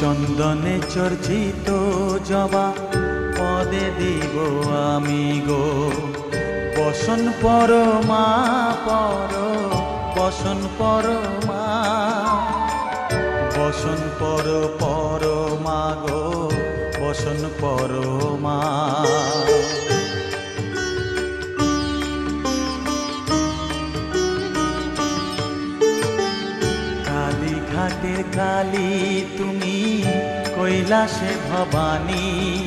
চন্দনে চর্চিত জবা, পদে দিব আমি গো। বসন পরমা পর, বসন পরমা বসন পর পরমা গো, বসন পরমা কালী ঘাটের কালী তুমি কৈলাসে ভবানী।